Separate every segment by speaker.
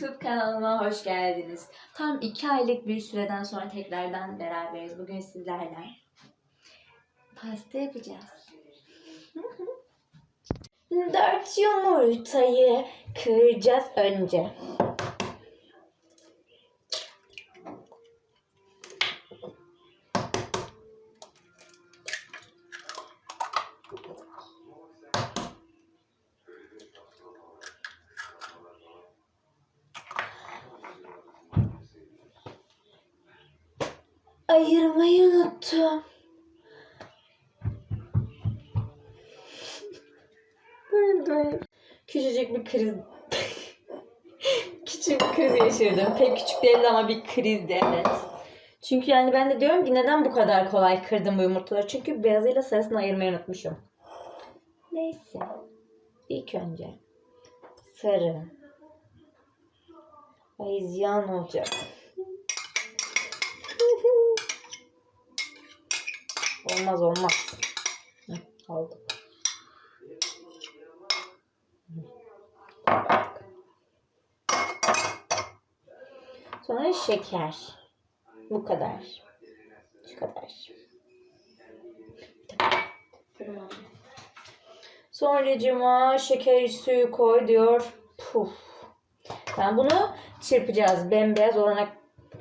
Speaker 1: YouTube kanalıma hoş geldiniz. Tam iki aylık bir süreden sonra tekrardan beraberiz. Bugün sizlerle pasta yapacağız. Dört yumurtayı kıracağız önce. Ayırmayı unuttum. Küçücük bir kriz. küçük bir kriz yaşadım. Pek küçük değildi ama bir krizdi evet. Çünkü yani ben de diyorum ki neden bu kadar kolay kırdım bu yumurtaları? Çünkü beyazıyla sarısını ayırmayı unutmuşum. Neyse. İlk önce sarı. Ay ziyan olacak. Olmaz olmaz. Hı, aldım. Sonra şeker. Bu kadar. Şu kadar. Sonra cıma şeker suyu koy diyor. Puf. Tamam bunu çırpacağız bembeyaz olana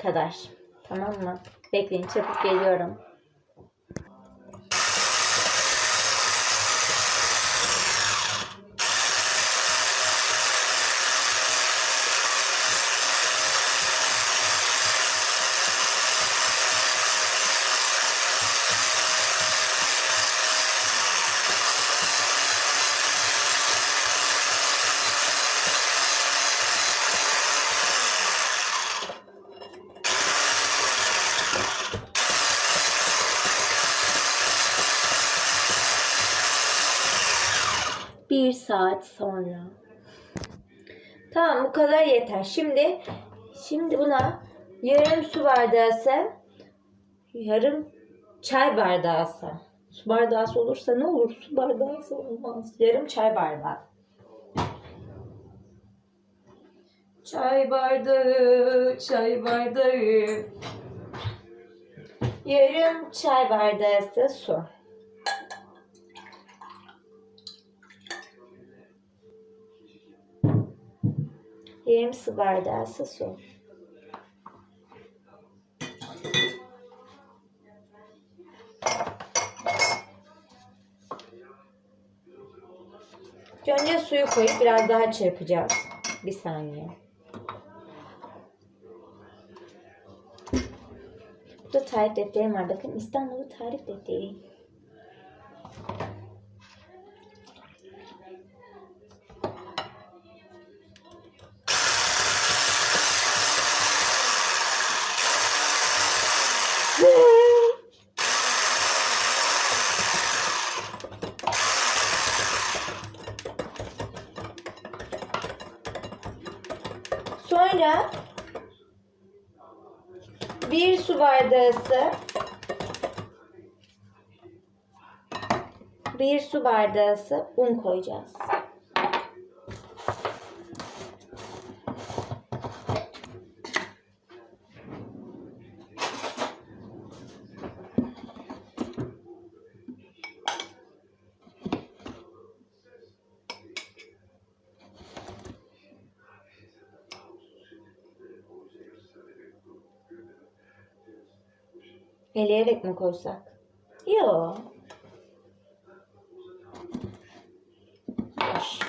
Speaker 1: kadar. Tamam mı? Bekleyin çırpıp geliyorum. Bir saat sonra. Tamam bu kadar yeter. Şimdi şimdi buna yarım su bardağı ise yarım çay bardağı ise su bardağı olursa ne olur? Su bardağı olmaz. Yarım çay bardağı. Çay bardağı, çay bardağı. Yarım çay bardağı su. Yarım su bardağı su. Önce suyu koyup biraz daha çırpacağız. Bir saniye. Burada tarif defterim var. Bakın İstanbul'u tarif defteri. Sonra bir su bardağı bir su bardağı un koyacağız. Eleyerek mi koysak? Boş.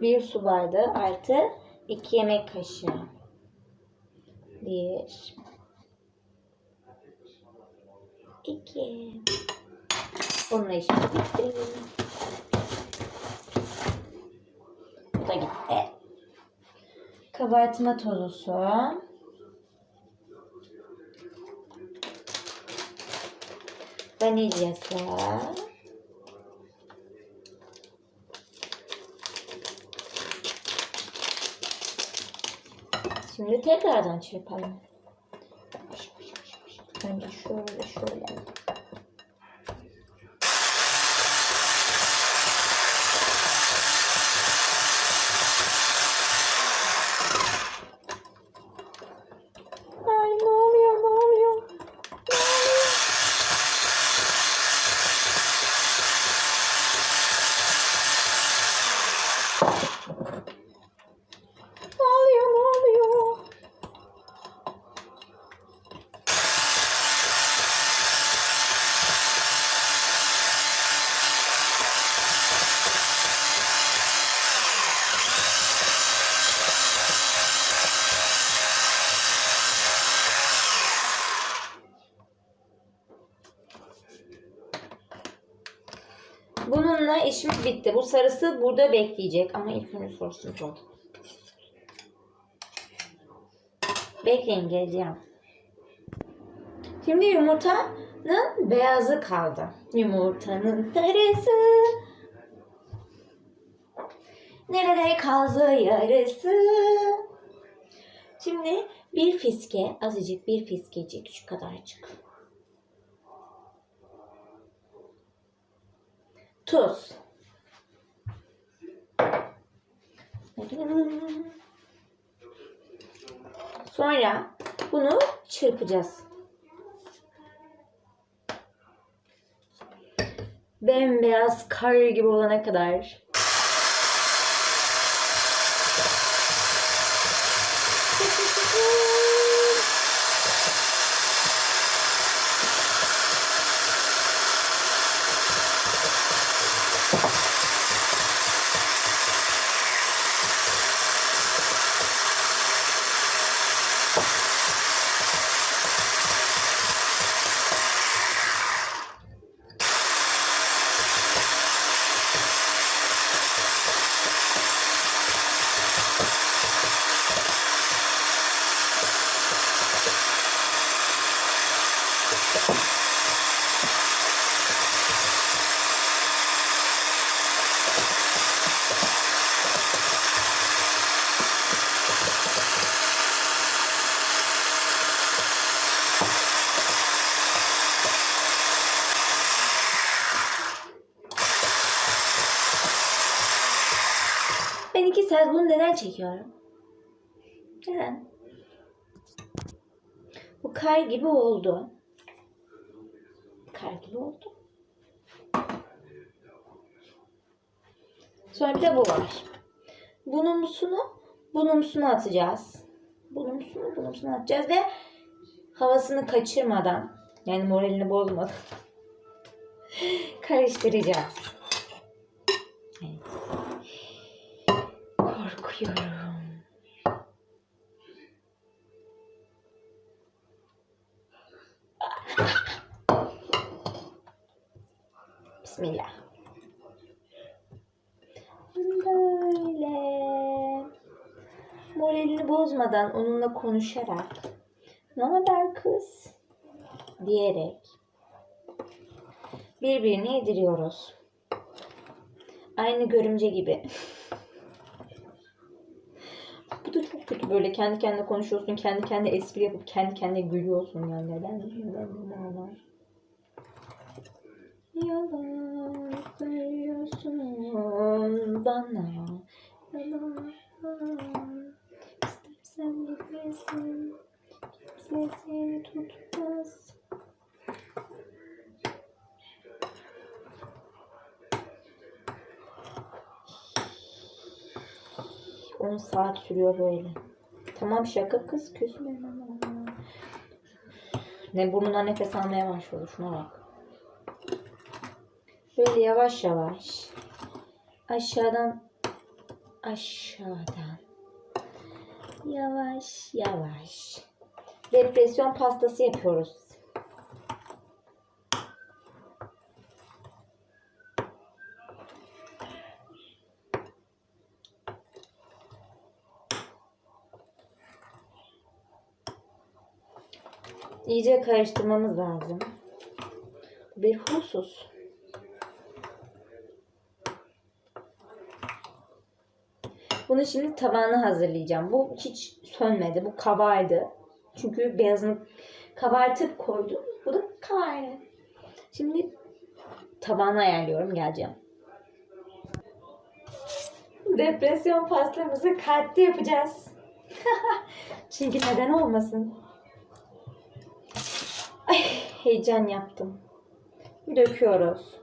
Speaker 1: Bir su bardağı artı 2 yemek kaşığı. 1 2 Bununla işimiz bitti. Bu da gitti. Kabartma tozusu. Vanilyası. Şimdi tekrardan çırpalım. Önce şöyle şöyle. Ay ne oluyor ne oluyor? Ne oluyor? Ne oluyor ne oluyor? Bununla işimiz bitti. Bu sarısı burada bekleyecek. Ama ilk önce sorusunu sor. Bekleyin geleceğim. Şimdi yumurtanın beyazı kaldı. Yumurtanın sarısı. Nerede kaldı yarısı? Şimdi bir fiske, azıcık bir fiskecik şu kadarcık. Tuz. Sonra bunu çırpacağız. Bembeyaz kar gibi olana kadar. Ben iki saat bunu neden çekiyorum? Neden? Bu kar gibi oldu. Kar gibi oldu. Sonra bir de bu var. Bunumsunu bunumsunu atacağız. Bunumsunu bunumsunu atacağız ve havasını kaçırmadan yani moralini bozmadan karıştıracağız. Korkuyorum. Bismillah. Böyle moralini bozmadan onunla konuşarak ne haber kız diyerek birbirini yediriyoruz. Aynı görümce gibi. Bu da çok kötü böyle kendi kendine konuşuyorsun, kendi kendine espri yapıp kendi kendine gülüyorsun yani neden? Neden bu var? Yalan söylüyorsun bana Yalan İstersen gitmesin Kimse seni tutmaz On saat sürüyor böyle. Tamam şaka kız küsme. Ne burnundan nefes almaya başladı şuna bak. Böyle yavaş yavaş aşağıdan aşağıdan yavaş yavaş depresyon pastası yapıyoruz. İyice karıştırmamız lazım. Bir husus. Bunu şimdi tabağına hazırlayacağım. Bu hiç sönmedi. Bu kabardı. Çünkü beyazını kabartıp koydum. Bu da kabardı. Şimdi tabağına ayarlıyorum. Geleceğim. Depresyon pastamızı kalpte yapacağız. Çünkü neden olmasın? Heyecan yaptım. Döküyoruz.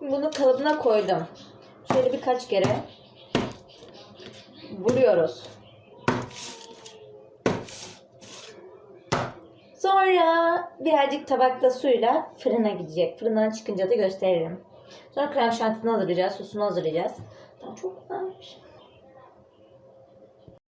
Speaker 1: Bunu kalıbına koydum. Şöyle birkaç kere vuruyoruz. Sonra birazcık tabakta suyla fırına gidecek. Fırından çıkınca da gösteririm. Sonra krem şantını hazırlayacağız. Sosunu hazırlayacağız. Daha çok